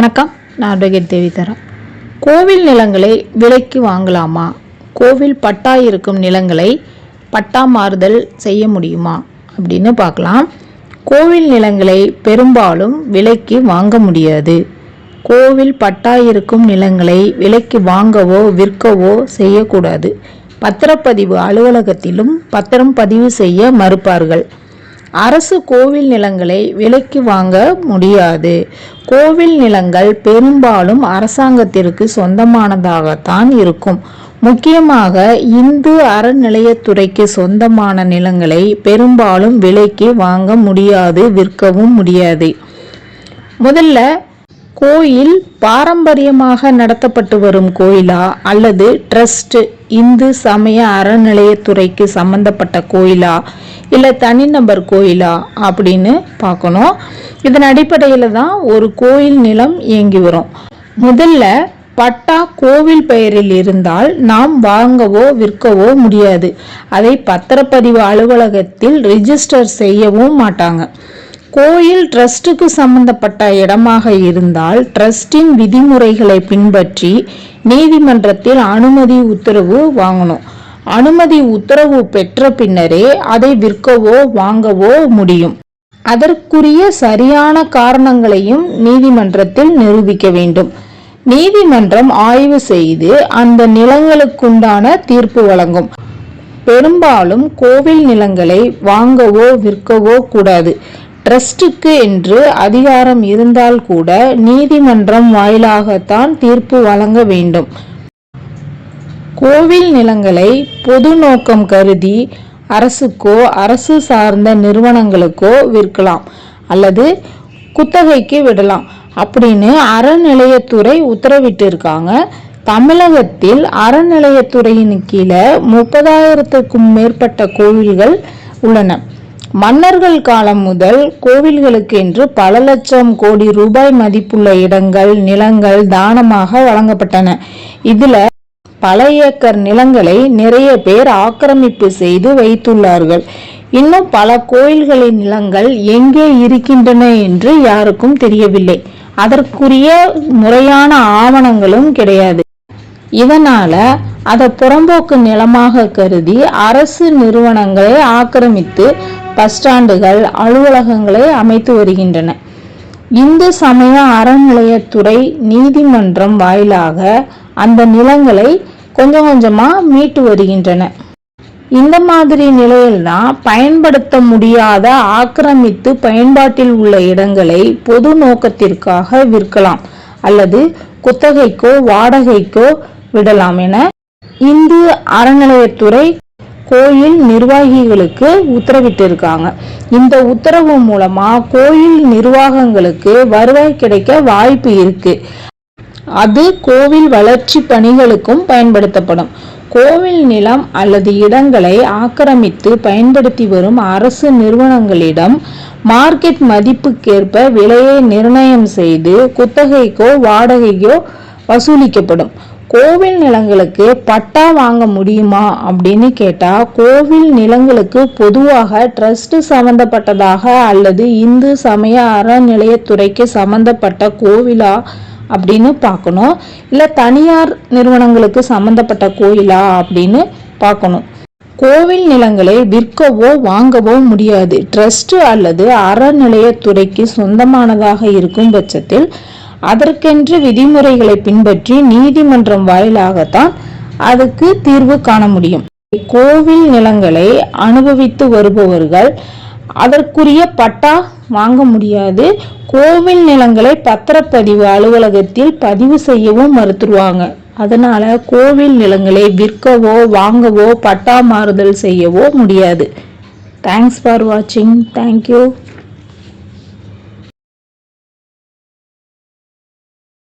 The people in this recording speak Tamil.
வணக்கம். நான் அட்வொகேட் தேவி கோவில் நிலங்களை விலைக்கு வாங்கலாமா? கோவில் பட்டா இருக்கும் நிலங்களை பட்டா மாறுதல் செய்ய முடியுமா? அப்படின்னு பார்க்கலாம். கோவில் நிலங்களை பெரும்பாலும் விலைக்கு வாங்க முடியாது. கோவில் பட்டா இருக்கும் நிலங்களை விலைக்கு வாங்கவோ விற்கவோ செய்யக்கூடாது. பத்திரப்பதிவு அலுவலகத்திலும் பத்திரம் பதிவு செய்ய மறுப்பார்கள். அரசு கோவில் நிலங்களை விலைக்கு வாங்க முடியாது. கோவில் நிலங்கள் பெரும்பாலும் அரசாங்கத்திற்கு சொந்தமானதாகத்தான் இருக்கும். முக்கியமாக இந்து அறநிலையத்துறைக்கு சொந்தமான நிலங்களை பெரும்பாலும் விலைக்கு வாங்க முடியாது விற்கவும் முடியாது. முதல்ல கோயில் பாரம்பரியமாக நடத்தப்பட்டு வரும் கோயிலா அல்லது ட்ரஸ்ட் இந்து சமய அறநிலையத்துறைக்கு சம்பந்தப்பட்ட கோயிலா? இல்லை தனிநபர் கோயிலா? அப்படின்னு பார்க்கணும். இதன் அடிப்படையில் தான் ஒரு கோயில் நிலம் இயங்கி வரும். முதல்ல பட்டா கோவில் பெயரில் இருந்தால் நாம் வாங்கவோ விற்கவோ முடியாது. அதை பத்திரப்பதிவு அலுவலகத்தில் ரிஜிஸ்டர் செய்யவும் மாட்டாங்க. கோயில் ட்ரஸ்ட்டுக்கு சம்பந்தப்பட்ட இடமாக இருந்தால் ட்ரஸ்டின் விதிமுறைகளை பின்பற்றி நீதிமன்றத்தில் அனுமதி உத்தரவு வாங்கணும். அனுமதி உத்தரவு பெற்ற பின்னரே அதை விற்கவோ வாங்கவோ முடியும். அதற்குரிய சரியான காரணங்களையும் நீதிமன்றத்தில் நிரூபிக்க வேண்டும். நீதிமன்றம் ஆய்வு செய்து அந்த நிலங்களுக்குண்டான தீர்ப்பு வழங்கும். பெரும்பாலும் கோவில் நிலங்களை வாங்கவோ விற்கவோ கூடாது. ட்ரஸ்டுக்கு என்று அதிகாரம் இருந்தால் கூட நீதிமன்றம் வாயிலாகத்தான் தீர்ப்பு வழங்க வேண்டும். கோவில் நிலங்களை பொது நோக்கம் கருதி அரசுக்கோ அரசு சார்ந்த நிறுவனங்களுக்கோ விற்கலாம் அல்லது குத்தகைக்கு விடலாம் அப்படின்னு அறநிலையத்துறை உத்தரவிட்டிருக்காங்க. தமிழகத்தில் அறநிலையத்துறையின் கீழே முப்பதாயிரத்துக்கும் மேற்பட்ட கோவில்கள் உள்ளன. மன்னர்கள் காலம் முதல் கோவில்களுக்கு என்று பல லட்சம் கோடி ரூபாய் மதிப்புள்ள இடங்கள் நிலங்கள் தானமாக வழங்கப்பட்டன. இதுல பல ஏக்கர் நிலங்களை நிறைய பேர் ஆக்கிரமிப்பு செய்து வைத்துள்ளார்கள். இன்னும் பல கோயில்களின் நிலங்கள் எங்கே இருக்கின்றன என்று யாருக்கும் தெரியவில்லை. அதற்குரிய முறையான ஆவணங்களும் கிடையாது. இதனால அதை புறம்போக்கு நிலமாக கருதி அரசு நிறுவனங்களை ஆக்கிரமித்து பஸ் ஸ்டாண்டுகள் அலுவலகங்களை அமைத்து வருகின்றன. இந்து சமய அறநிலையத்துறை நீதிமன்றம் வாயிலாக அந்த நிலங்களை கொஞ்சம் கொஞ்சமா மீட்டு வருகின்றன. இந்த மாதிரி நிலையில்தான் பயன்படுத்த முடியாத ஆக்கிரமித்து பயன்பாட்டில் உள்ள இடங்களை பொது நோக்கத்திற்காக விற்கலாம் அல்லது குத்தகைக்கோ வாடகைக்கோ விடலாம் என இந்து அறநிலையத்துறை கோயில் நிர்வாகிகளுக்கு உத்தரவிட்டிருக்காங்க. இந்த உத்தரவு மூலமா கோயில் நிர்வாகங்களுக்கு வருவாய் கிடைக்க வாய்ப்பு இருக்கு. அது கோவில் வளர்ச்சி பணிகளுக்கும் பயன்படுத்தப்படும். கோவில் நிலம் அல்லது இடங்களை ஆக்கிரமித்து பயன்படுத்தி வரும் அரசு நிறுவனங்களிடம் மார்க்கெட் மதிப்புக்கேற்ப விலையை நிர்ணயம் செய்து குத்தகைக்கோ வாடகைக்கோ வசூலிக்கப்படும். கோவில் நிலங்களுக்கு பட்டா வாங்க முடியுமா அப்படின்னு கேட்டால் கோவில் நிலங்களுக்கு பொதுவாக ட்ரஸ்ட் சம்பந்தப்பட்டதாக அல்லது இந்து சமய அறநிலையத்துறைக்கு சம்பந்தப்பட்ட கோவிலா அப்படின்னு பார்க்கணும். இல்லை தனியார் நிறுவனங்களுக்கு சம்பந்தப்பட்ட கோயிலா அப்படின்னு பார்க்கணும். கோவில் நிலங்களை விற்கவோ வாங்கவோ முடியாது. ட்ரஸ்ட் அல்லது அறநிலையத்துறைக்கு சொந்தமானதாக இருக்கும் பட்சத்தில் அதற்கென்று விதிமுறைகளை பின்பற்றி நீதிமன்றம் வாயிலாகத்தான் அதுக்கு தீர்வு காண முடியும். கோவில் நிலங்களை அனுபவித்து வருபவர்கள் அதற்குரிய பட்டா வாங்க முடியாது. கோவில் நிலங்களை பத்திரப்பதிவு அலுவலகத்தில் பதிவு செய்யவும் மறுத்துருவாங்க. அதனால கோவில் நிலங்களை விற்கவோ வாங்கவோ பட்டா மாறுதல் செய்யவோ முடியாது. தேங்க்ஸ் ஃபார் வாட்சிங் தேங்க்யூ